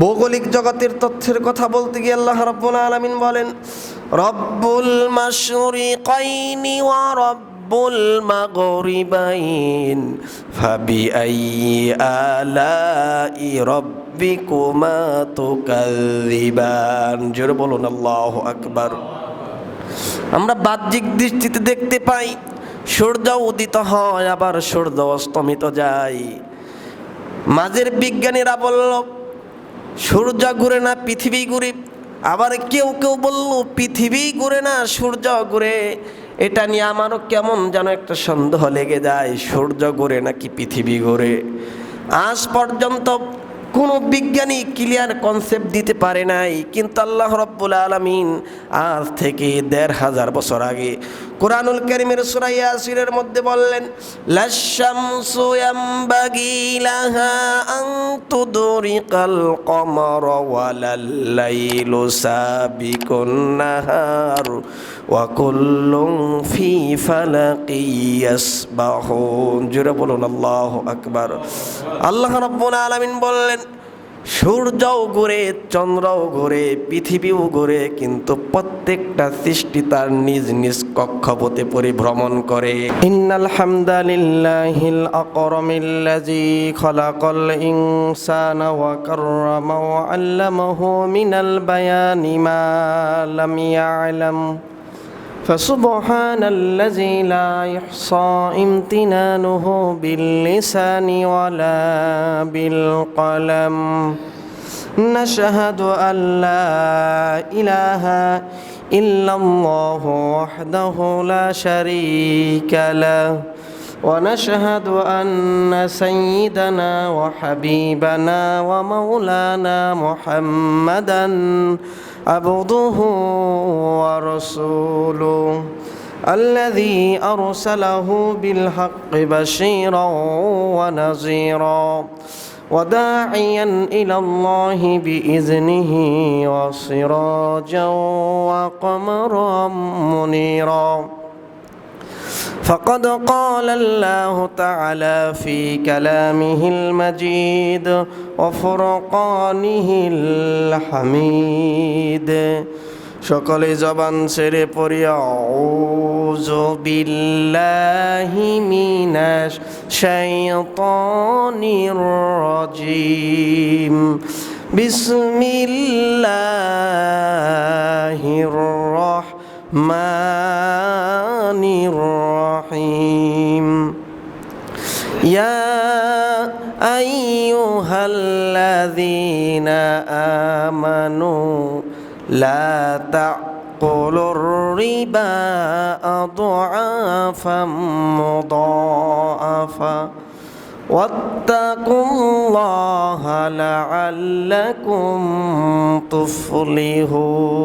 ভৌগোলিক জগতের তথ্যের কথা বলতে গিয়ে আল্লাহ রব্বুল আলমিন বলেন, রব্বুল মাশরিকাইনি ওয়া রব্বুল মাগরিবাইন ফাবিআইয়ি আলাই রব্বিকুমা তুকাযযিবান। জোরে বলুন, আল্লাহু আকবার। আমরা বাহ্যিক দৃষ্টিতে দেখতে পাই, সূর্য উদিত হয়, আবার সূর্য অস্তমিত যায়। মাঝের বিজ্ঞানীরা বলল সূর্য ঘুরে না, পৃথিবী ঘুরে। আবার কেউ কেউ বলল, পৃথিবী ঘুরে না, সূর্য ঘুরে। এটা নিয়ে আমারও কেমন যেন একটা সন্দেহ লেগে যায়, সূর্য ঘুরে নাকি পৃথিবী ঘুরে। আজ পর্যন্ত কোনো বিজ্ঞানী ক্লিয়ার কনসেপ্ট দিতে পারে নাই, কিন্তু আল্লাহ রব্বুল আলমিন আজ থেকে দেড় হাজার বছর আগে কোরআনুল করিমের সুরাই আসিরের মধ্যে বললেন লাশামসু ইয়ামবাগি লাহা আন তুদরিকাল কমর ওয়ালাল লাইলু ওয়া কুল্লুন ফি ফালাকি ইয়াসবাহুন। জোরে বলুন, আল্লাহু আকবার। আল্লাহ রাব্বুল আলামিন বললেন সূর্যও ঘুরে, চন্দ্রও ঘুরে, পৃথিবীও ঘুরে, কিন্তু প্রত্যেকটা সৃষ্টি তার নিজ নিজ কক্ষপথে পরিভ্রমণ করে। ইন্নাল হামদালিল্লাহিল আকরামিল্লাযী খালাকাল ইনসানা ওয়া কাররামা ওয়া আল্লামাহু মিনাল বায়ানি মা লাম ইয়ালাম। فسبحان الذي لا يحصى امتنانه باللسان ولا بالقلم. نشهد أن لا إله إلا الله وحده لا شريك له. ونشهد أن سيدنا وحبيبنا ومولانا محمدا عبده ورسوله الذي أرسله بالحق بشيرا ونذيرا وداعيا إلى الله بإذنه وسراجا وقمرا منيرا فقد قال الله تعالى في كلامه المجيد وفرقانه الحميد সকলে জবান ছেড়ে পড়ি আউযু বিল্লাহি মিনাশ শাইতানির রাজিম বিসমিল্লাহির রাহমানির الرحمن الرحيم يا أيها الذين آمنوا لا تأكلوا الربا أضعافا مضاعفا واتقوا الله لعلكم تفلحون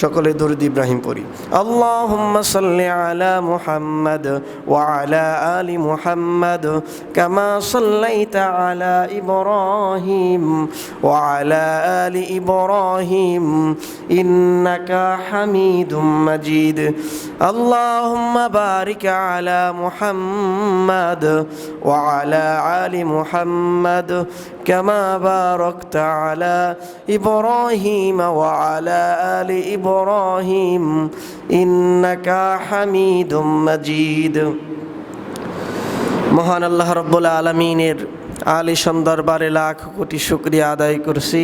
সকলে দরুদ ইব্রাহিম পড়ি। আল্লাহুম্মা সাল্লি আলা মুহাম্মদ ওয়া আলা আলি মুহাম্মদ কামা সাল্লাইতা আলা ইব্রাহিম ওয়া আলা আলি ইব্রাহিম ইন্নাকা হামিদুম মাজিদ। আল্লাহুম্মা বারিক আলা মুহাম্মদ ওয়া আলা আলি মুহাম্মদ কামা বারাকতা আলা ইব্রাহিম ওয়া আলা আলি إبراهيم إنك حميد مجيد মহান আল্লাহ রব্বুল আলমিনের আলিশন দরবারে লাখ কোটি শুক্রিয়া আদায় করছি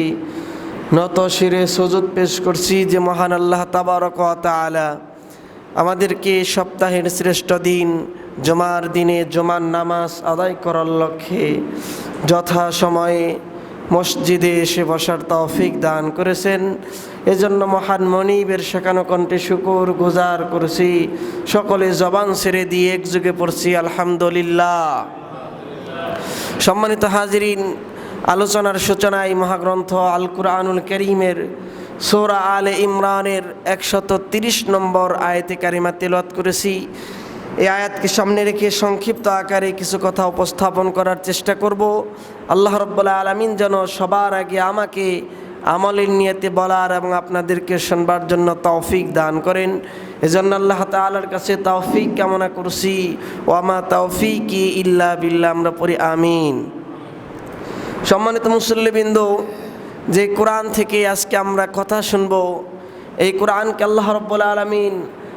নত শিরে সুযোগ পেশ করছি যে মহান আল্লাহ তাবারক তালা আমাদেরকে সপ্তাহের শ্রেষ্ঠ দিন জমার দিনে জমার নামাজ আদায় করার লক্ষ্যে যথা সময়ে মসজিদে এসে বসার তৌফিক দান করেছেন এজন্য মহান মনিবের শেখানো কণ্ঠে শুকুর গুজার করছি। সকলে জবান ছেড়ে দিয়ে একযুগে পড়ছি, আলহামদুলিল্লাহ। সম্মানিত হাজিরিন, আলোচনার সূচনায় মহাগ্রন্থ আল কুরআনুল করিমের সৌরা আলে ইমরানের একশত তিরিশ নম্বর আয়াতে কারিমা তেলত করেছি। এই আয়াতকে সামনে রেখে সংক্ষিপ্ত আকারে কিছু কথা উপস্থাপন করার চেষ্টা করব। আল্লাহ রব্বুল্লাহ আলমিন যেন সবার আগে আমাকে আমলের নিয়তে বলার এবং আপনাদেরকে শুনবার জন্য তৌফিক দান করেন। এজন্য আল্লাহ তালার কাছে তৌফিক কামনা করছি। ওয়ামা তৌফিক ইল্লা বিল্লা আমরা পড়ি আমিন। সম্মানিত মুসল্লিবৃন্দ, যে কোরআন থেকে আজকে আমরা কথা শুনব, এই কোরআনকে আল্লাহ রব্বুল আলমিন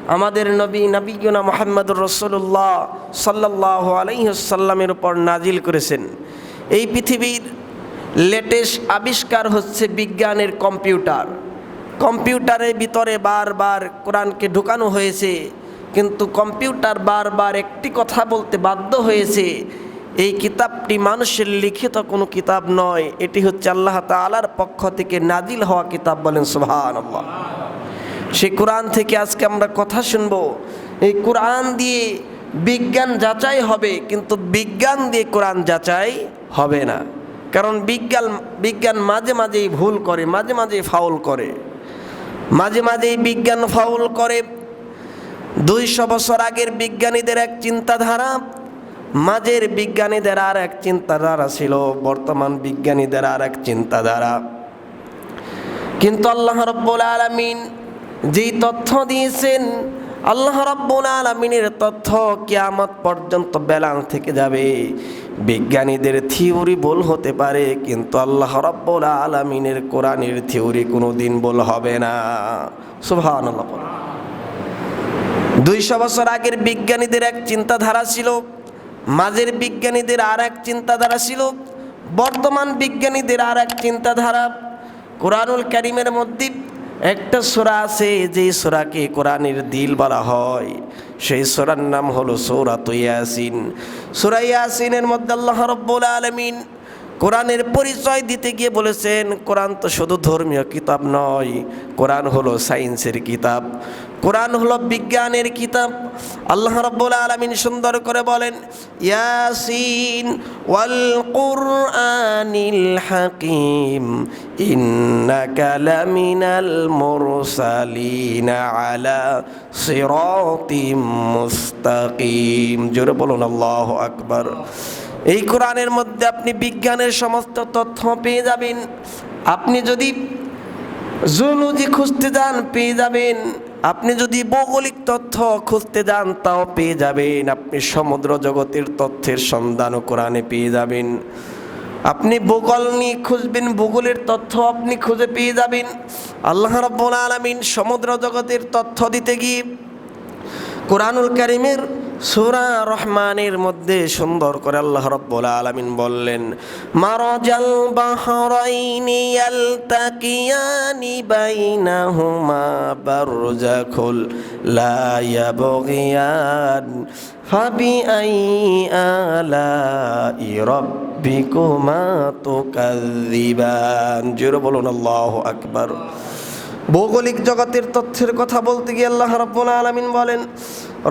আমাদের নবী নবীনা মোহাম্মদুর রসুল্লাহ সাল্লাহ আলহিসাল্লামের উপর নাজিল করেছেন। এই পৃথিবীর লেটেস্ট আবিষ্কার হচ্ছে বিজ্ঞানের কম্পিউটার। কম্পিউটারের ভিতরে বারবার কোরআনকে ঢুকানো হয়েছে, কিন্তু কম্পিউটার বারবার একটি কথা বলতে বাধ্য হয়েছে, এই কিতাবটি মানুষের লিখিত কোনো কিতাব নয়, এটি হচ্ছে আল্লাহ তালার পক্ষ থেকে নাজিল হওয়া কিতাব বলেন সুহান সেই কোরআন থেকে আজকে আমরা কথা শুনব, এই কোরআন দিয়ে বিজ্ঞান যাচাই হবে, কিন্তু বিজ্ঞান দিয়ে কোরআন যাচাই হবে না। কারণ বিজ্ঞান বিজ্ঞান মাঝে মাঝেই ভুল করে, মাঝে মাঝেই ফাউল করে। মাঝে মাঝেই বিজ্ঞান ফাউল করে। দুইশো বছর আগের বিজ্ঞানীদের এক চিন্তাধারা, মাঝের বিজ্ঞানীদের আর এক চিন্তাধারা ছিল, বর্তমান বিজ্ঞানীদের আর এক চিন্তাধারা। কিন্তু আল্লাহ রব্বুল আলমিন যেই তথ্য দিয়েছেন আল্লাহ রব্বুল আলমিনের তথ্য কিয়ামত পর্যন্ত বেলান থেকে যাবে। বিজ্ঞানীদের থিওরি বল হতে পারে, কিন্তু আল্লাহ রব্বুল আলমিনের কোরআনের থিওরি কোনো দিন বল হবে না। আল্লাহ দুইশো বছর আগের বিজ্ঞানীদের এক চিন্তাধারা ছিল, মাঝের বিজ্ঞানীদের আর এক চিন্তাধারা ছিল, বর্তমান বিজ্ঞানীদের আর এক চিন্তাধারা। কোরআনুল করিমের মধ্যে একটা সোরা আছে যে সোরাকে কোরআনের দিল বলা হয়। সেই সোরার নাম হলো সৌরাত ইয়াসিন। সোরা ইয়াসিনের মধ্যে আল্লাহ রব্বুল আলমিন কোরআনের পরিচয় দিতে গিয়ে বলেছেন, কোরআন তো শুধু ধর্মীয় কিতাব নয়, কোরআন হলো সায়েন্সের কিতাব। কোরআন হলো বিজ্ঞানের কিতাব। আল্লাহ রব্বুল আলমিন সুন্দর করে বলেন, ইয়াসিন ওয়াল কুরআনিল হাকিম, ইন্নাকা লামিনাল মুরসালিন আলা সিরাতিম মুস্তাকিম। জোরে বলুন, আল্লাহু আকবার। এই কোরআনের মধ্যে আপনি বিজ্ঞানের সমস্ত তথ্য পেয়ে যাবেন। আপনি যদি জুলুজি খুঁজতে যান, পেয়ে যাবেন। আপনি যদি ভৌগোলিক তথ্য খুঁজতে যান, তাও পেয়ে যাবেন। আপনি সমুদ্র জগতের তথ্যের সন্ধানও কোরআনে পেয়ে যাবেন। আপনি ভূগোল নিয়ে খুঁজবেন, ভূগোলের তথ্য আপনি খুঁজে পেয়ে যাবেন। আল্লাহ রব্বুল আলমিন সমুদ্র জগতের তথ্য দিতে গিয়ে কোরআনুল করিমের সুরা রহমানের মধ্যে সুন্দর করে আল্লাহ রব্বুল আলামিন বললেন, মারাজাল বাহরাইনি ইয়ালতাকিয়ানি বাইনাহুমা বারজাখুল লা ইয়াবগিয়ান ফাবিআই আলাই রাব্বিকুমা তুকাযযিবান। জোরে বলুন, আল্লাহু আকবার। ভৌগোলিক জগতের তথ্যের কথা বলতে গিয়ে আল্লাহ রব্বুল আলমিন বলেন,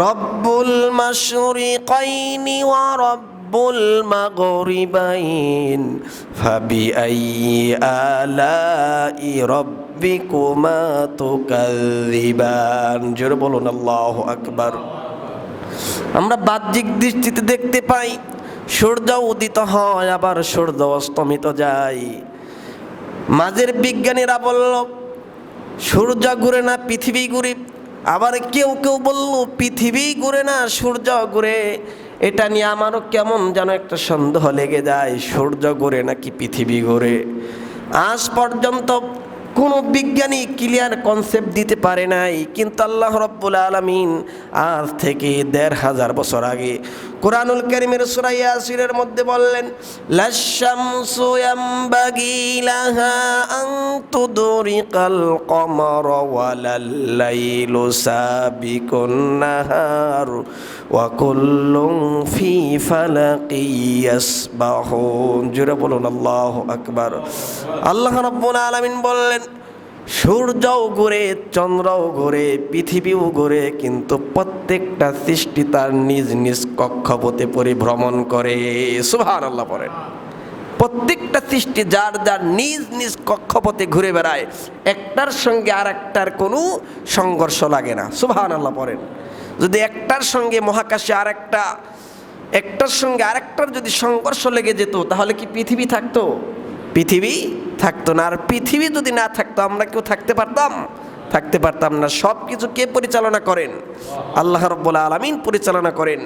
রব্বুল মাশরিকাইনি ওয়া রব্বুল মাগরিবাইন ফাবি আই আলাই রব্বিকুমা তুকাযযিবান। জোরে বলুন, আল্লাহু আকবার। আমরা বাহ্যিক দৃষ্টিতে দেখতে পাই, সূর্য উদিত হয়, আবার সূর্য অস্তমিত যায়। মাঝের বিজ্ঞানীরা বলল সূর্য ঘুরে না, পৃথিবী ঘুরে। আবার কেউ কেউ বলল, পৃথিবী ঘুরে না, সূর্য ঘুরে। এটা নিয়ে আমারও কেমন যেন একটা সন্দেহ লেগে যায়, সূর্য ঘুরে নাকি পৃথিবী ঘুরে। আজ পর্যন্ত কোনো বিজ্ঞানী ক্লিয়ার কনসেপ্ট দিতে পারে নাই, কিন্তু আল্লাহ রব্বুল আলমিন আজ থেকে দেড় হাজার বছর আগে কোরআনুল করিমের সুরাইয়াসিরের মধ্যে বললেন লাশামসু ইয়ামবাগি লাহা আন তুদরিকাল কমর ওয়ালাল লাইলু ফি ফালাকি ইয়াসবাহুন। জুরে বলুন, আল্লাহু আকবার। আল্লাহ রাব্বুল আলামিন বললেন সূর্যও ঘুরে, চন্দ্রও ঘুরে, পৃথিবীও ঘুরে, কিন্তু প্রত্যেকটা সৃষ্টি তার নিজ নিজ কক্ষপথে পরিভ্রমণ করে। সুভান আল্লাহ পড়েন। প্রত্যেকটা সৃষ্টি যার যার নিজ নিজ কক্ষপথে ঘুরে বেড়ায়, একটার সঙ্গে আর একটার কোনো সংঘর্ষ লাগে না। সুবাহান আল্লাহ পড়েন। যদি একটার সঙ্গে মহাকাশে আর একটা একটার সঙ্গে আরেকটার যদি সংঘর্ষ লেগে যেত, তাহলে কি পৃথিবী থাকতো? পৃথিবী থাকতো না। আর পৃথিবী যদি না থাকতো আমরা কেউ থাকতে পারতাম? থাকতে পারতাম না। সব কিছু কে পরিচালনা করেন? আল্লাহ রব্বুল আলমিন পরিচালনা করেন।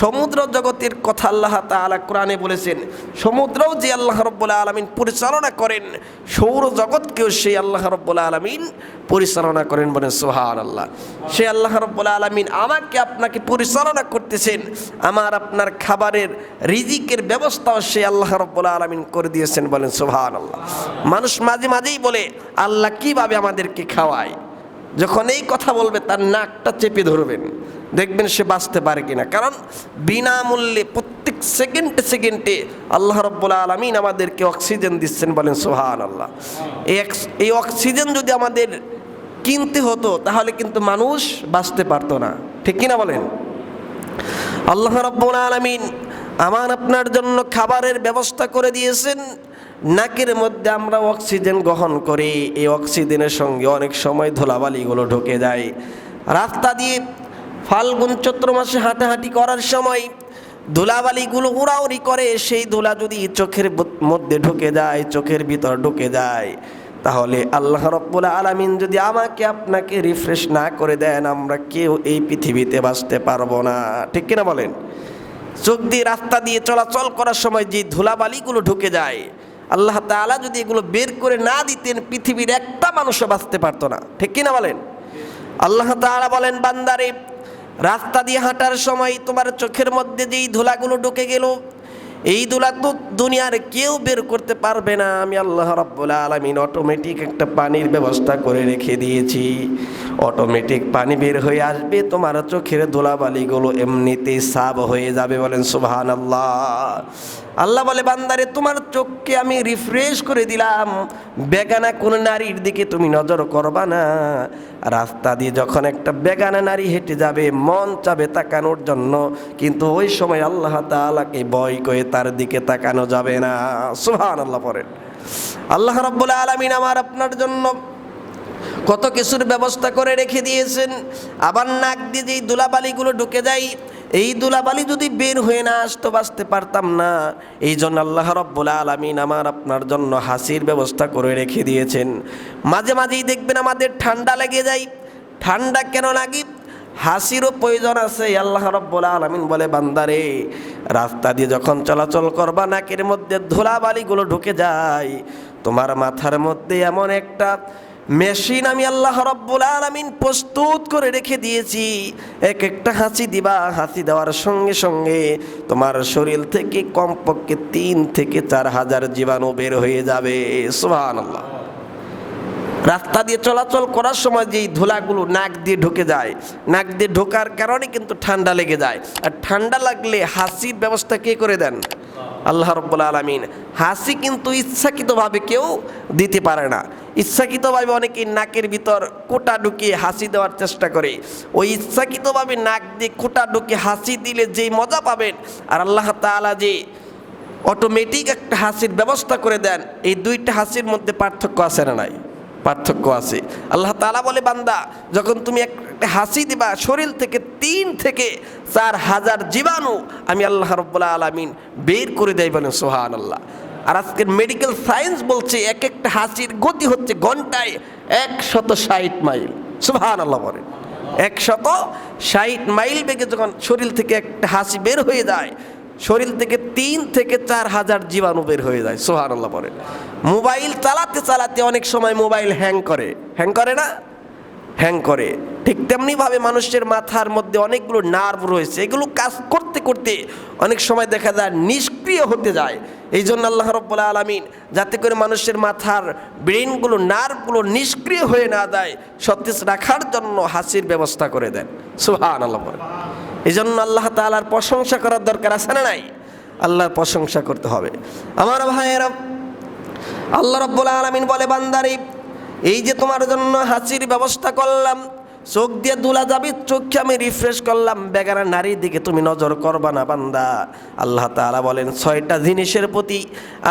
সমুদ্র জগতের কথা আল্লাহ তাআলা কোরআনে বলেছেন, সমুদ্রও যে আল্লাহ রব্বুল আলমিন পরিচালনা করেন, সৌর জগৎকেও সেই আল্লাহ রব্বুল আলমিন পরিচালনা করেন বলেন সোহান আল্লাহ সে আল্লাহ রব্বুল আলমিন আমাকে আপনাকে পরিচালনা করতেছেন, আমার আপনার খাবারের রিজিকের ব্যবস্থাও সে আল্লাহ রব্বুল আলমিন করে দিয়েছেন বলেন সোহান আল্লাহ মানুষ মাঝে মাঝেই বলে, আল্লাহ কীভাবে আমাদেরকে খাওয়ায়? যখন এই কথা বলবে, তার নাকটা চেপে ধরবেন। দেখবেন সে বাঁচতে পারে কিনা। কারণ বিনামূল্যে প্রত্যেক সেকেন্ডে সেকেন্ডে আল্লাহ রব্বুল আলমিন আমাদেরকে অক্সিজেন দিচ্ছেন বলেন সোহান আল্লাহ এই অক্সিজেন যদি আমাদের কিনতে হতো, তাহলে কিন্তু মানুষ বাঁচতে পারতো না। ঠিক কিনা বলেন? আল্লাহ রব্বুল আলমিন আমার আপনার জন্য খাবারের ব্যবস্থা করে দিয়েছেন। নাকের মধ্যে আমরা অক্সিজেন গ্রহণ করি। এই অক্সিজেনের সঙ্গে অনেক সময় ধুলাবালিগুলো ঢুকে যায়। রাস্তা দিয়ে ফাল্গুন চৈত্র মাসে হাঁটাহাঁটি করার সময় ধুলাবালিগুলো উড়াউড়ি করে, সেই ধুলা যদি চোখের মধ্যে ঢুকে যায়, চোখের ভিতর ঢুকে যায়, তাহলে আল্লাহ রব্বুল আলামিন যদি আমাকে আপনাকে রিফ্রেশ না করে দেন, আমরা কেউ এই পৃথিবীতে বাঁচতে পারব না। ঠিক কিনা বলেন? চোখ দিয়ে রাস্তা দিয়ে চলাচল করার সময় যে ধুলাবালিগুলো ঢুকে যায় আল্লাহ তাআলা যদি এগুলো বের করে না দিতেন, পৃথিবীর একটা মানুষও বাঁচতে পারতো না। ঠিক কিনা বলেন? আল্লাহ তাআলা বলেন, বান্দারে, রাস্তা দিয়ে হাঁটার সময় তোমার চোখের মধ্যে যেই ধুলাগুলো ঢুকে গেল, এই ধুলা তো দুনিয়ার কেউ বের করতে পারবে না। আমি আল্লাহ রাব্বুল আলামিন অটোমেটিক একটা পানির ব্যবস্থা করে রেখে দিয়েছি। অটোমেটিক পানি বের হয়ে আসবে, তোমার চোখের ধুলাবালিগুলো এমনিতেই সাব হয়ে যাবে বলেন সুবহান আল্লাহ আল্লাহ বলে, বান্দারে, তোমার চোখকে আমি রিফ্রেশ করে দিলাম। বেগানা কোন নারীর দিকে তুমি নজর করবা না। রাস্তা দিয়ে যখন একটা বেগানা নারী হেঁটে যাবে, মন চাবে তাকানোর জন্য। কিন্তু ওই সময় আল্লাহ তাআলাকে ভয় করে তার দিকে তাকানো যাবে না। সুবহান আল্লাহ পড়েন। আল্লাহ রাব্বুল আলামিন আমার আপনার জন্য কত কিছুর ব্যবস্থা করে রেখে দিয়েছেন। আবার নাক দিয়ে যেই দুলাবালিগুলো ঢুকে যায় এই দুলাবালি যদি বের হয়ে না আসতো, বাঁচতে পারতাম না। এই জন্য আল্লাহ রব্বুল আলমিন আমার আপনার জন্য হাসির ব্যবস্থা করে রেখে দিয়েছেন। মাঝে মাঝেই দেখবেন আমাদের ঠান্ডা লেগে যায়। ঠান্ডা কেন লাগে? হাসিরও প্রয়োজন আছে। আল্লাহ রব্বুল আলমিন বলে, বান্দারে, রাস্তা দিয়ে যখন চলাচল করবা, নাকের মধ্যে ধুলাবালিগুলো ঢুকে যায়। তোমার মাথার মধ্যে এমন একটা মেশিন আমি আল্লাহ রব্বুল আলামিন প্রস্তুত করে রেখে দিয়েছি। এক একটা হাসি দিবা হাসি দেওয়ার সঙ্গে সঙ্গে তোমার শরীর থেকে কমপক্ষে তিন থেকে চার হাজার জীবাণু বের হয়ে যাবে। সুবহান আল্লাহ রাস্তা দিয়ে চলাচল করার সময় যেই ধুলাগুলো নাক দিয়ে ঢুকে যায়, নাক দিয়ে ঢোকার কারণে কিন্তু ঠান্ডা লেগে যায়। আর ঠান্ডা লাগলে হাসির ব্যবস্থা কে করে দেন? আল্লাহ রব্বুল আলমিন হাসি কিন্তু ইচ্ছাকৃতভাবে কেউ দিতে পারে না। ইচ্ছাকৃতভাবে অনেকে নাকের ভিতর কোটা ঢুকিয়ে হাসি দেওয়ার চেষ্টা করে। ওই ইচ্ছাকৃতভাবে নাক দিয়ে কোটা ঢুকিয়ে হাসি দিলে যেই মজা পাবেন, আর আল্লাহ তাআলা যে অটোমেটিক একটা হাসির ব্যবস্থা করে দেন, এই দুইটা হাসির মধ্যে পার্থক্য আছে না নাই? পার্থক্য আছে। আল্লাহ তালা বলে, বান্দা, যখন তুমি একটা হাসি দিবা, শরীর থেকে তিন থেকে চার হাজার জীবাণু আমি আল্লাহ রব্বুল্লাহ আলমিন বের করে দেয় বলেন সোহান আল্লাহ আর আজকের মেডিকেল সায়েন্স বলছে এক একটা হাসির গতি হচ্ছে ঘন্টায় একশত ষাট মাইল। সোহান আল্লাহ বলেন একশত ষাট মাইল বেগে যখন শরীর থেকে একটা হাসি বের হয়ে যায় শরীর থেকে তিন থেকে চার হাজার জীবাণু বের হয়ে যায় সোহান আল্লাহ বলেন। মোবাইল চালাতে চালাতে অনেক সময় মোবাইল হ্যাং করে। হ্যাং করে না? হ্যাং করে। ঠিক তেমনিভাবে মানুষের মাথার মধ্যে অনেকগুলো নার্ভ রয়েছে, এগুলো কাজ করতে করতে অনেক সময় দেখা যায় নিষ্ক্রিয় হতে যায়। এই জন্য আল্লাহ রব্বুল্লা আলমিন যাতে করে মানুষের মাথার ব্রেনগুলো নার্ভগুলো নিষ্ক্রিয় হয়ে না যায়, সতেজ রাখার জন্য হাসির ব্যবস্থা করে দেন সুহান আল্লাহ এই জন্য আল্লাহ তালার প্রশংসা করার দরকার আছে না নাই? আল্লাহর প্রশংসা করতে হবে। আমার ভাইয়েরা, আল্লাহ রব্বুল আলমিন বলে, বান্দারি, এই যে তোমার জন্য হাসির ব্যবস্থা করলাম, চোখ দিয়ে দুলা যাবি চোখকে আমি রিফ্রেশ করলাম, বেগানা নারীর দিকে তুমি নজর করবা না বান্দা। আল্লাহ তাআলা বলেন, ছয়টা জিনিসের প্রতি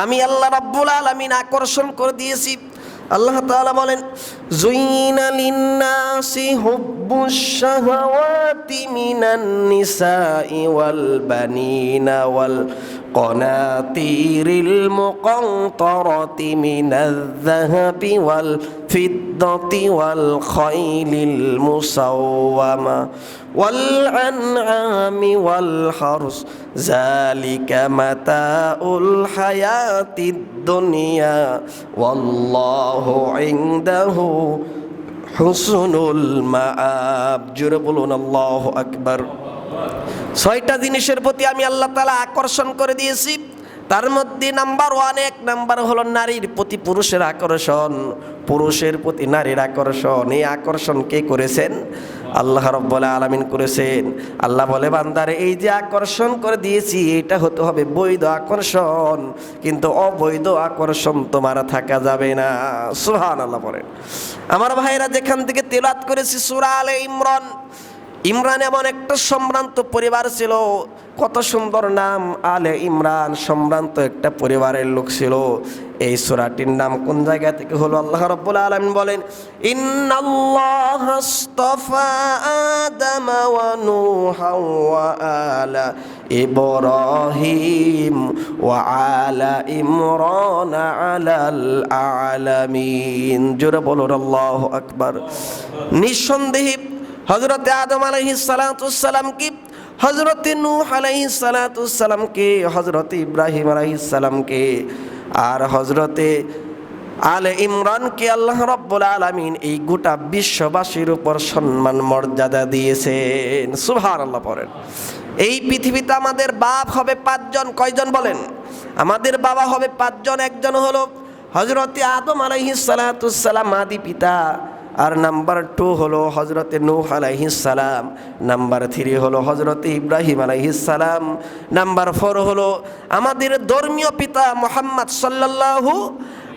আমি আল্লাহ রাব্বুল আলামিন আকর্ষণ করে দিয়েছি। আল্লাহ তাআলা বলেন জুইনা লিন্নাসি হুব্বুশ শাহাওয়াতি মিনান নিসাই ওয়াল বানিনা ওয়াল قناطير المقنطرة من الذهب والفضة والخيل المسومة والأنعام والحرث ذلك متاع الحياة الدنيا والله عنده হুসনুল মাআব জুড়ে বলুন আল্লাহ আকবার ছয়টা জিনিসের প্রতি আমি আল্লাহ তালা আকর্ষণ করে দিয়েছি তার মধ্যে নাম্বার ওয়ান, এক নাম্বার হলো নারীর প্রতি পুরুষের আকর্ষণ। পুরুষের প্রতি নারীর আকর্ষণ। এই আকর্ষণ কে করেছেন? আল্লাহ রব্বুল আলামিন করেছেন। আল্লাহ বলে, বান্দারে, এই যে আকর্ষণ করে দিয়েছি, এটা হতে হবে বৈধ আকর্ষণ। কিন্তু অবৈধ আকর্ষণ তোমার থাকা যাবে না। সুহান আল্লাহ বলেন। আমার ভাইরা যেখান থেকে তেলাত করেছি, সুরা আলে ইমরান। ইমরান এমন একটা সম্ভ্রান্ত পরিবার ছিল। কত সুন্দর নাম আলে ইমরান, সম্ভ্রান্ত একটা পরিবারের লোক ছিল। এই সূরাটির নাম কোন জায়গা থেকে হলো? আল্লাহ রাব্বুল আলামিন বলেন, ইন্নাল্লাহ আস্তাফা আদম ওয়া নূহা ওয়া আলা ইব্রাহিম ওয়া আলা ইমরান আলাল আলামিন। জোরে বলুন, আল্লাহু আকবার। নিঃসন্দেহে হজরত আদম আলহি সালাতামকে হজরত নূহ সালাতামকে হজরত ইব্রাহিম আলহি সালামকে আর হজরতে আলে ইমরানকে আল্লাহ রব্বুল আলমিন এই গোটা বিশ্ববাসীর উপর সম্মান, মর্যাদা দিয়েছেন। সুভার আল্লাহ পড়েন। এই পৃথিবীতে আমাদের বাপ হবে পাঁচজন, কয়জন বলেন? আমাদের বাবা হবে পাঁচজন, একজন হলো হজরতে আদম আলহি সালাতাম আদি পিতা। আর নাম্বার টু হলো হজরতে নূহ আলাইহিসালাম নাম্বার থ্রি হলো হজরতে ইব্রাহিম আলাইহিসালাম নাম্বার ফোর হলো আমাদের ধর্মীয় পিতা মোহাম্মদ সাল্লাল্লাহু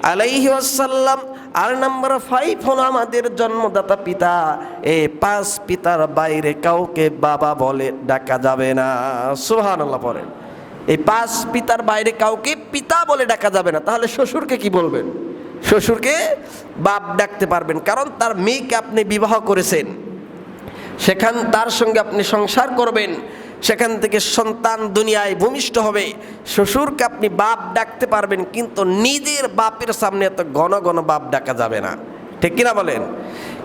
আলাইহি আসাল্লাম আর নাম্বার ফাইভ হলো আমাদের জন্মদাতা পিতা। এই পাঁচ পিতার বাইরে কাউকে বাবা বলে ডাকা যাবে না। সুহান আল্লাহ বলেন এই পাঁচ পিতার বাইরে কাউকে পিতা বলে ডাকা যাবে না। তাহলে শ্বশুরকে কি বলবেন? শ্বশুরকে বাপ ডাকতে পারবেন, কারণ তার মেয়েকে আপনি বিবাহ করেছেন। সেখান, তার সঙ্গে আপনি সংসার করবেন, সেখান থেকে সন্তান দুনিয়ায় ভূমিষ্ঠ হবে। শ্বশুরকে আপনি বাপ ডাকতে পারবেন, কিন্তু নিজের বাপের সামনে এত ঘন ঘন বাপ ডাকা যাবে না। ঠিক কিনা বলেন?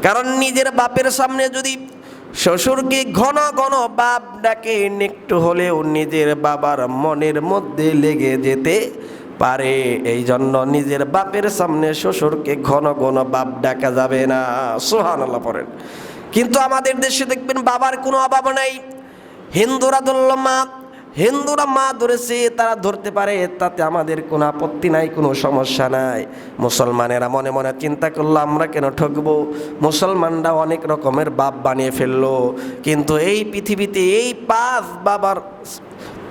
কারণ নিজের বাপের সামনে যদি শ্বশুরকে ঘন ঘন বাপ ডাকে একটু হলেও নিজের বাবার মনের মধ্যে লেগে যেতে পারে। এই জন্য নিজের বাপের সামনে শ্বশুরকে ঘন ঘন বাপ ডাকা যাবে না। সোহান আল্লাহ পড়েন। কিন্তু আমাদের দেশে দেখবেন বাবার কোনো অভাব নাই। হিন্দুরা ধরল মা, হিন্দুরা মা ধরেছে, তারা ধরতে পারে, তাতে আমাদের কোনো আপত্তি নাই, কোনো সমস্যা নাই। মুসলমানেরা মনে মনে চিন্তা করল, আমরা কেন ঠকবো? মুসলমানরা অনেক রকমের বাপ বানিয়ে ফেলল। কিন্তু এই পৃথিবীতে এই পাঁচ বাবার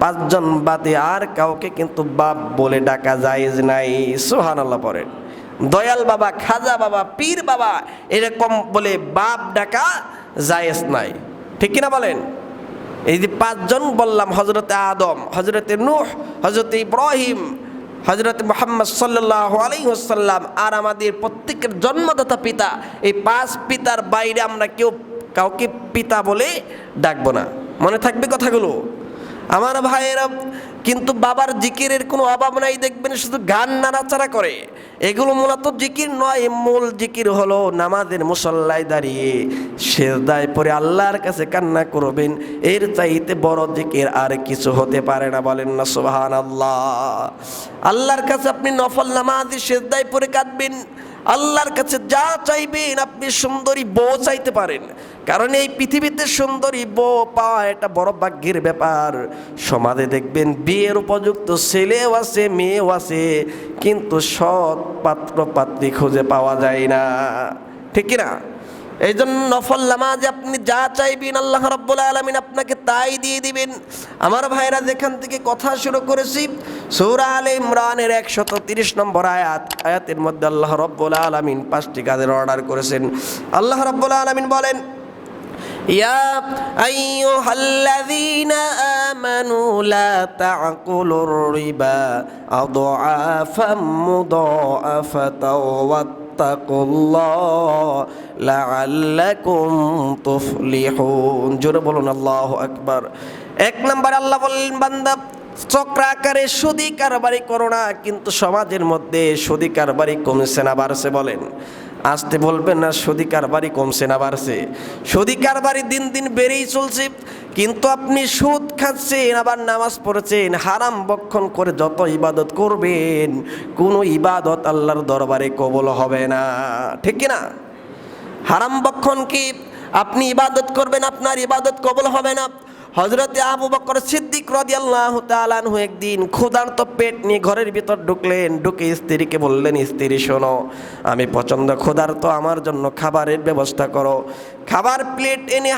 পাঁচজন বাদে আর কাউকে কিন্তু বাপ বলে ডাকা জায়েজ নাই। সুহান আল্লাহ পড়েন দয়াল বাবা, খাজা বাবা, পীর বাবা এরকম বলে বাপ ডাকা জায়েজ নাই। ঠিক কিনা বলেন? এই যে পাঁচজন বললাম হজরতে আদম হজরতে নূহ হজরতে ইব্রাহিম হজরত মোহাম্মদ সাল্লাহ আলাইসাল্লাম আর আমাদের প্রত্যেকের জন্মদাতা পিতা, এই পাঁচ পিতার বাইরে আমরা কেউ কাউকে পিতা বলে ডাকবো না। মনে থাকবে কথাগুলো? আমার ভাইয়েরা, কিন্তু বাবার জিকিরের কোনো অভাব নাই, দেখবেন শুধু গান নাড়াচাড়া করে। এগুলো মূলত জিকির নয়, মূল জিকির হলো নামাজের মুসল্লায় দাঁড়িয়ে সেদায় পরে আল্লাহর কাছে কান্না করবেন। এর চাইতে বড় জিকির আর কিছু হতে পারে না, বলেন না সুবাহান আল্লাহ আল্লাহর কাছে আপনি নফল নামাজ সেদায় পরে কাঁদবেন। আল্লাহর কাছে যা চাইবেন আপনি সুন্দরী বউ চাইতে পারেন। কারণ এই পৃথিবীতে সুন্দরী বউ পাওয়া এটা বড় ভাগ্যের ব্যাপার। সমাজে দেখবেন বিয়ের উপযুক্ত ছেলেও আছে, মেয়েও আছে, কিন্তু সৎ পাত্র পাত্রী খুঁজে পাওয়া যায় না। ঠিক কিনা এই জন্য নফল নামাজ আপনি যা চাইবেন আল্লাহ রব্বুল আলমিন আপনাকে তাই দিয়ে দিবেন আমার ভাইরা যেখান থেকে কথা শুরু করেছি সৌরা আলে ইমরানের একশত তিরিশ নম্বর আয়াত আয়াতের মধ্যে আল্লাহ রব্বুল আলমিন পাঁচটি কাজের অর্ডার করেছেন আল্লাহ রব্বুল আলমিন বলেন يا أيها الذين آمنوا لا تعقلوا الربا أضعافا مضاعفة واتقوا الله لعلكم تفلحون জোরে বলুন আল্লাহু আকবার এক নম্বর আল্লাহ বললেন বান্দা চক্রাকারে সুদি কারবারি করো না কিন্তু সমাজের মধ্যে সুদি কারবারি কমছে না বাড়ছে বলেন আসতে বলবেন না সুদি কারবারি কমছে না, বাড়ছে। সুদি কারবারি দিন দিন বেড়েই চলছে, কিন্তু আপনি সুদ খাচ্ছেন, আবার নামাজ পড়েছেন, হারাম বক্ষণ করে যত ইবাদত করবেন, কোনো ইবাদত আল্লাহর দরবারে কবল হবে না। ঠিক কি না? হারাম বক্ষণ কি আপনি ইবাদত করবেন, আপনার ইবাদত কবল হবে না? হজরতে আবু বকর সিদ্দিক রদিয়াল্লাহ তালানহু একদিন ক্ষুধার্ত পেট নিয়ে ঘরের ভিতর ঢুকলেন। ঢুকে স্ত্রীকে বললেন, স্ত্রী, শোনো, আমি প্রচণ্ড ক্ষুধার্ত, আমার জন্য খাবারের ব্যবস্থা করো। খাবার প্লেট এনে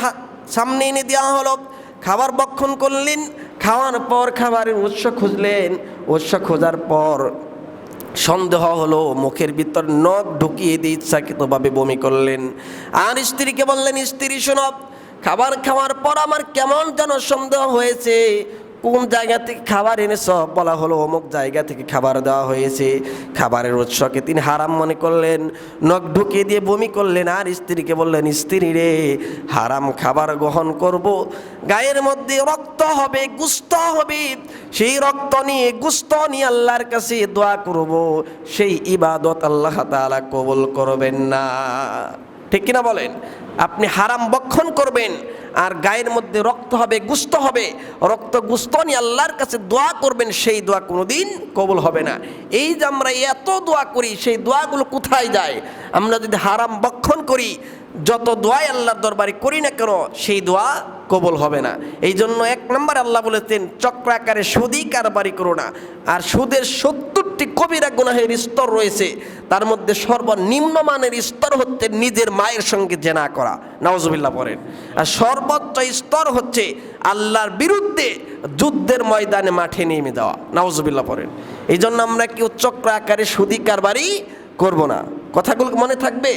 সামনে এনে দেওয়া হলো। খাবার বক্ষণ করলেন। খাওয়ার পর খাবারের উৎস খুঁজলেন। উৎস খোঁজার পর সন্দেহ হলো, মুখের ভিতর নখ ঢুকিয়ে দিয়ে ইচ্ছাকৃতভাবে বমি করলেন। আর স্ত্রীকে বললেন, স্ত্রী, শোনো খাবার খাওয়ার পর আমার কেমন যেন সন্দেহ হয়েছে। কোন জায়গা থেকে খাবার এনেছ? বলা হলো অমুক জায়গা থেকে খাবার দেওয়া হয়েছে। খাবারের উৎসকে তিনি হারাম মনে করলেন। নখ ঢুকিয়ে দিয়ে বমি করলেন। আর স্ত্রীকে বললেন, স্ত্রী রে, হারাম খাবার গ্রহণ করব। গায়ের মধ্যে রক্ত হবে, গুস্ত হবে। সেই রক্ত নিয়ে, গুস্ত নিয়ে আল্লাহর কাছে দোয়া করব। সেই ইবাদত আল্লাহ তাআলা কবুল করবেন না। ঠিক কিনা বলেন? আপনি হারাম বক্ষণ করবেন আর গায়ের মধ্যে রক্ত হবে, গুস্ত হবে। রক্ত গুস্ত নিয়ে আল্লাহর কাছে দোয়া করবেন, সেই দোয়া কোনোদিন কবুল হবে না। এই যে আমরা এত দোয়া করি, সেই দোয়াগুলো কোথায় যায়? আমরা যদি হারাম বক্ষণ করি যত দোয়াই আল্লাহর দরবারে করি না কেন, সেই দোয়া কবল হবে না। এই জন্য এক নম্বর আল্লাহ বলেছেন চক্রাকারে সুদি কারবারি করো না। আর সুদের সত্তরটি কবিরা গুনাহের স্তর রয়েছে, তার মধ্যে সর্বনিম্ন মানের স্তর হচ্ছে নিজের মায়ের সঙ্গে জেনা করা। নওয়াজবিল্লাহ পড়েন। আর সর্বোচ্চ স্তর হচ্ছে আল্লাহর বিরুদ্ধে যুদ্ধের ময়দানে মাঠে নেমে দেওয়া নওয়াজবিল্লাহ পড়েন। এই জন্য আমরা কেউ চক্র আকারে সুদি কারবারি করব না। কথাগুলো মনে থাকবে?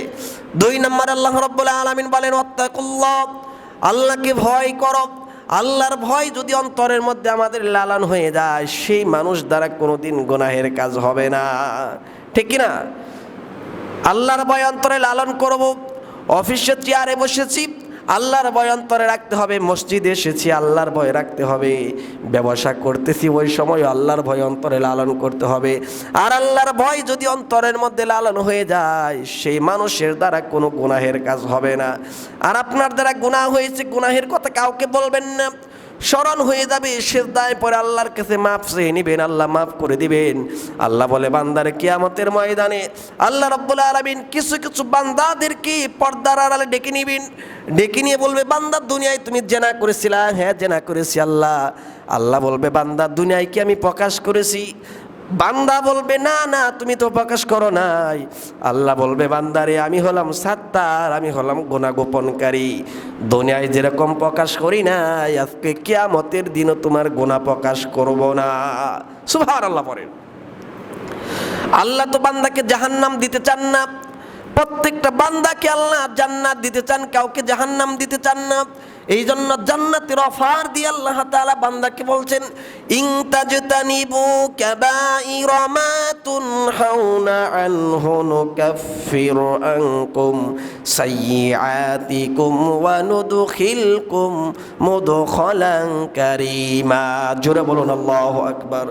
দুই নম্বর আল্লাহ রব্বুল্লাহ আলমিন বলেন অত্তাকুল্লাহ আল্লাহকে ভয় কর। আল্লাহর ভয় যদি অন্তরের মধ্যে আমাদের লালন হয়ে যায়, সেই মানুষ দ্বারা কোনো দিন গোনাহের কাজ হবে না। ঠিক কি না আল্লাহর ভয় অন্তরে লালন করব। অফিসে চেয়ারে বসেছি আল্লাহর ভয় অন্তরে রাখতে হবে, মসজিদে এসেছি, আল্লাহর ভয় রাখতে হবে। ব্যবসা করতেছি ওই সময় আল্লাহর ভয় অন্তরে লালন করতে হবে। আর আল্লাহর ভয় যদি অন্তরের মধ্যে লালন হয়ে যায়, সেই মানুষের দ্বারা কোনো গুনাহের কাজ হবে না। আর আপনার দ্বারা গুনাহ হয়েছে, গুনাহের কথা কাউকে বলবেন না। স্মরণ হয়ে যাবে, সেজদায় পরে আল্লাহর কাছে মাফ চেয়ে নিবেন, আল্লাহ মাফ করে দিবেন। আল্লাহ বলে, বান্দার কিয়ামতের ময়দানে আল্লাহ রব্বুল আলমিন কিছু কিছু বান্দাদেরকে পর্দার আড়ালে ডেকে নিবেন। ডেকে নিয়ে বলবে বান্দার দুনিয়ায় তুমি জেনা করেছিলা। হ্যাঁ জেনা করেছি আল্লাহ। আল্লাহ বলবে বান্দার দুনিয়ায় কি আমি প্রকাশ করেছি? বান্দা বলবে, না না, তুমি তো প্রকাশ করো নাই। আল্লাহ বলবে, বান্দারে, আমি হলাম সাত্তার, আমি হলাম গোনা গোপনকারী দুনিয়ায় যেরকম প্রকাশ করি নাই, আজকে কিয়ামতের দিনও তোমার গোনা প্রকাশ করব না। সুভার আল্লাহ পড়েন। আল্লাহ তো বান্দাকে জাহান্নাম দিতে চান না। প্রত্যেকটা বান্দাকে আল্লাহ জান্নাত দিতে চান, কাউকে জাহান্নাম দিতে চান না। এই জন্য জান্নাতের অফার দিয়ে আল্লাহ তাআলা বান্দাকে বলছেন, ইং তাজতানিবু কাবাইরা মা তুনহাউনা আনহু নুকাফির আনকুম সাইয়্যাতিকুম ওয়া নুদখিলকুম মুদখালান কারীমা। জোরে বলুন, আল্লাহু আকবার।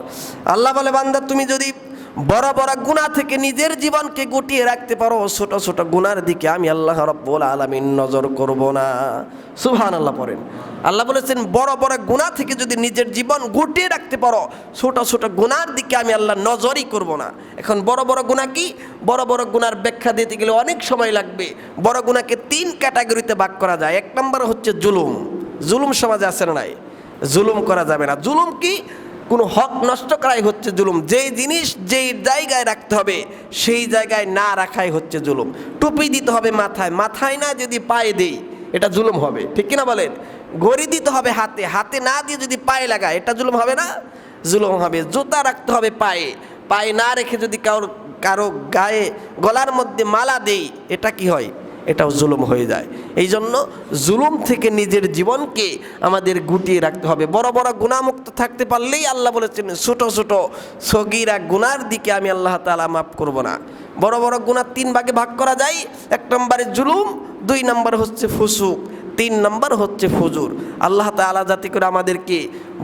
আল্লাহ বলে, বান্দা, তুমি যদি বড় বড় গুণা থেকে নিজের জীবনকে গুটিয়ে রাখতে পারো, ছোট ছোট গুনার দিকে আমি আল্লাহ রব্বুল আলামিন নজর করব না। সুবহান আল্লাহ পড়েন। আল্লাহ বলেছেন, বড় বড় গুণা থেকে যদি নিজের জীবন গুটিয়ে রাখতে পারো, ছোট ছোট গুনার দিকে আমি আল্লাহ নজরই করব না। এখন বড় বড় গুণা কি? বড় বড় গুনার ব্যাখ্যা দিতে গেলে অনেক সময় লাগবে। বড় গুণাকে তিন ক্যাটাগরিতে ভাগ করা যায়। এক নম্বর হচ্ছে জুলুম। জুলুম সমাজে আছে না নাই? জুলুম করা যাবে না। জুলুম কি? কোনো হক নষ্ট করাই হচ্ছে জুলুম। যেই জিনিস যেই জায়গায় রাখতে হবে, সেই জায়গায় না রাখাই হচ্ছে জুলুম। টুপি দিতে হবে মাথায় মাথায় না যদি পায়ে দেই, এটা জুলুম হবে। ঠিক কিনা বলেন? গড়ি দিতে হবে হাতে হাতে না দিয়ে যদি পায়ে লাগায়, এটা জুলুম হবে না? জুলুম হবে। জুতা রাখতে হবে পায়ে। পায়ে না রেখে যদি কারোর কারও গায়ে, গলার মধ্যে মালা দেই, এটা কি হয়? এটাও জুলুম হয়ে যায়। এই জন্য জুলুম থেকে নিজের জীবনকে আমাদের গুটিয়ে রাখতে হবে। বড় বড় গুণামুক্ত থাকতে পারলেই আল্লাহ বলেছেন, ছোট ছোট সগিরা গুনার দিকে আমি আল্লাহ তালা মাফ করব না। বড় বড় গুণা তিন ভাগে ভাগ করা যায়। এক নম্বরে জুলুম, দুই নম্বর হচ্ছে ফুসুক। তিন নম্বর হচ্ছে ফুজুর আল্লাহ তালা যাতে করে আমাদেরকে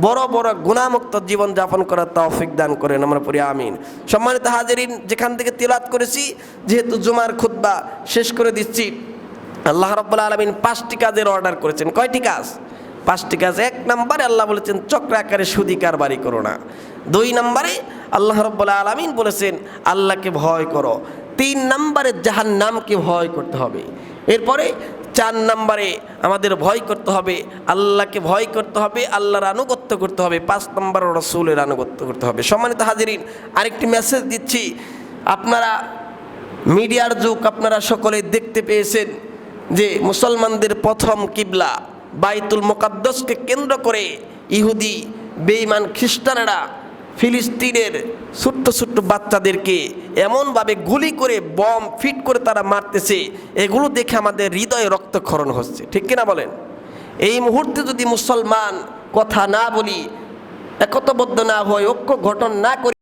বড় বড় গুণামুক্ত জীবন যাপন করার তৌফিক দান করেন, আমরা পড়ি আমিন। সম্মানিত হাজারিন, যেখান থেকে তিলাত করেছি, যেহেতু জুমার খুদ্া শেষ করে দিচ্ছি, আল্লাহ রব্বুল্লা আলমিন পাঁচটি কাজের অর্ডার করেছেন। কয়টি কাজ? পাঁচটি কাজ। এক নম্বরে আল্লাহ বলেছেন, চক্র আকারে সুদি কারবারি করো না। দুই নম্বরে আল্লাহ রব্বুল্লা আলমিন বলেছেন, আল্লাহকে ভয় করো। তিন নম্বরে জাহান নামকে ভয় করতে হবে। এরপরে চার নম্বরে আমাদের ভয় করতে হবে, আল্লাহকে ভয় করতে হবে, আল্লাহর আনুগত্য করতে হবে, পাঁচ নম্বর রসুলের আনুগত্য করতে হবে। সম্মানিত হাজিরিন, আরেকটি মেসেজ দিচ্ছি। আপনারা মিডিয়ার যুগ, আপনারা সকলে দেখতে পেয়েছেন যে মুসলমানদের প্রথম কিবলা, বাইতুল মোকাদ্দসকে কেন্দ্র করে ইহুদি, বেঈমান খ্রিস্টানেরা ফিলিস্তিনের ছোট্ট ছোট্ট বাচ্চাদেরকে এমনভাবে গুলি করে, বম, ফিট করে তারা মারতেছে, এগুলো দেখে আমাদের হৃদয়ে রক্তক্ষরণ হচ্ছে। ঠিক কিনা বলেন? এই মুহূর্তে যদি মুসলমান কথা না বলি, একতবদ্ধ না হয় ঐক্য গঠন না করি